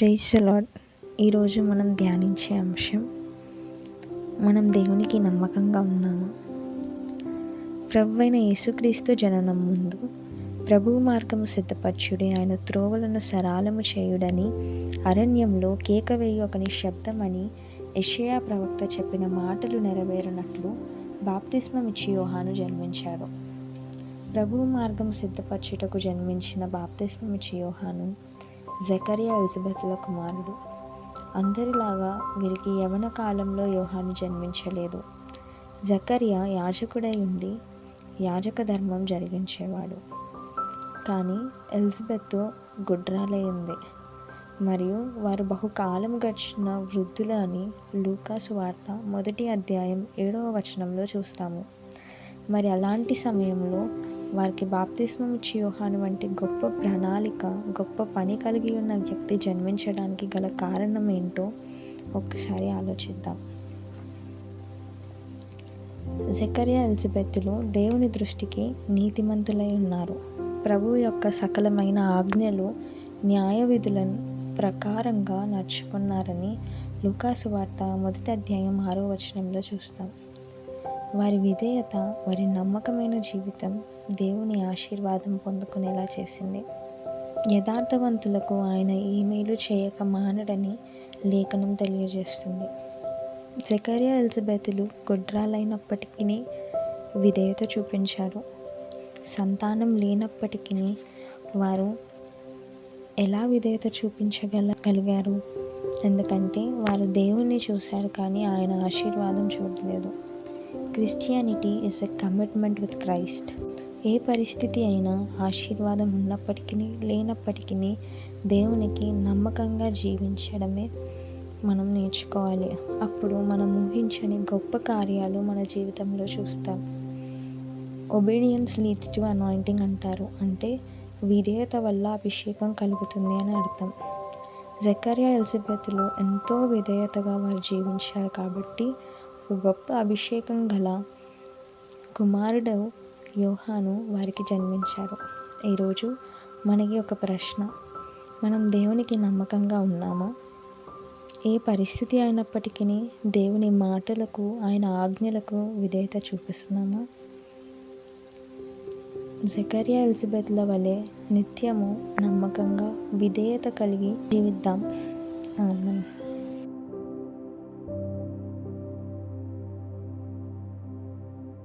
Praise lord ఈరోజు మనం ధ్యానించే అంశం మనం దేవునికి నమ్మకంగా ఉన్నాము? ప్రభు అయిన యేసుక్రీస్తు జననం ముందు ప్రభు మార్గము సిద్ధపరచుడి ఆయన త్రోవలను సరాలము చేయుడని అరణ్యంలో కేక వేయి ఒకని శబ్దమని యషయా ప్రవక్త చెప్పిన మాటలు నెరవేరినట్లు బాప్తిస్మమిచ్చి యోహాను జన్మించాడు. ప్రభువు మార్గం సిద్ధపరచుటకు జన్మించిన బాప్తిస్మమిచ్చి యోహాను జకరియా ఎలిజబెత్ల కుమారుడు అందరిలాగా వీరికి యవన కాలంలో యోహాను జన్మించలేదు. జకరియా యాజకుడై ఉండి యాజక ధర్మం జరిగించేవాడు. కానీ ఎలిజబెత్ గుడ్రాలై ఉంది. మరియు వారు బహుకాలం గడిచిన వృద్ధులు అని లూకాసు వార్త మొదటి అధ్యాయం ఏడవ వచనంలో చూస్తాము. మరి అలాంటి సమయంలో వారికి బాప్తిస్మం ఇచ్చి యోహాను వంటి గొప్ప ప్రణాళిక గొప్ప పని కలిగి ఉన్న వ్యక్తి జన్మించడానికి గల కారణం ఏంటో ఒక్కసారి ఆలోచిద్దాం. జకరియా ఎలిజబెత్తులు దేవుని దృష్టికి నీతిమంతులై ఉన్నారు. ప్రభు యొక్క సకలమైన ఆజ్ఞలు న్యాయ విధులను ప్రకారంగా నడుచుకున్నారని లుకాసు వార్త మొదటి అధ్యాయం ఆరో వచనంలో చూస్తాం. వారి విధేయత వారి నమ్మకమైన జీవితం దేవుని ఆశీర్వాదం పొందుకునేలా చేసింది. యథార్థవంతులకు ఆయన ఈమెయిల్ చేయక మానడని లేఖనం తెలియజేస్తుంది. జకరియా ఎలిజబెతులు గుడ్రాలైనప్పటికీ విధేయత చూపించారు. సంతానం లేనప్పటికీ వారు ఎలా విధేయత చూపించగల కలిగారు ఎందుకంటే వారు దేవుణ్ణి చూశారు కానీ ఆయన ఆశీర్వాదం చూడలేదు. Christianity is a commitment with Christ ఏ పరిస్థితి అయినా ఆశీర్వాదం ఉన్నప్పటికీ లేనప్పటికీ దేవునికి నమ్మకంగా జీవించడమే మనం నేర్చుకోవాలి. అప్పుడు మనం ఊహించని గొప్ప కార్యాలు మన జీవితంలో చూస్తాం. ఒబీడియన్స్ లీడ్స్ టు అనాయింటింగ్ అంటారు. అంటే విధేయత వల్ల అభిషేకం కలుగుతుంది అని అర్థం. జకరియా ఎలిజబెత్లు ఎంతో విధేయతగా వారు జీవించారు కాబట్టి ఒక గొప్ప అభిషేకం గల కుమారుడు యోహాను వారికి జన్మించారు. ఈరోజు మనకి ఒక ప్రశ్న. మనం దేవునికి నమ్మకంగా ఉన్నామా? ఏ పరిస్థితి అయినప్పటికీ దేవుని మాటలకు ఆయన ఆజ్ఞలకు విధేయత చూపిస్తున్నామా? జకరియా ఎలిజబెత్ల వలె నిత్యము నమ్మకంగా విధేయత కలిగి జీవిద్దాం. ఆమె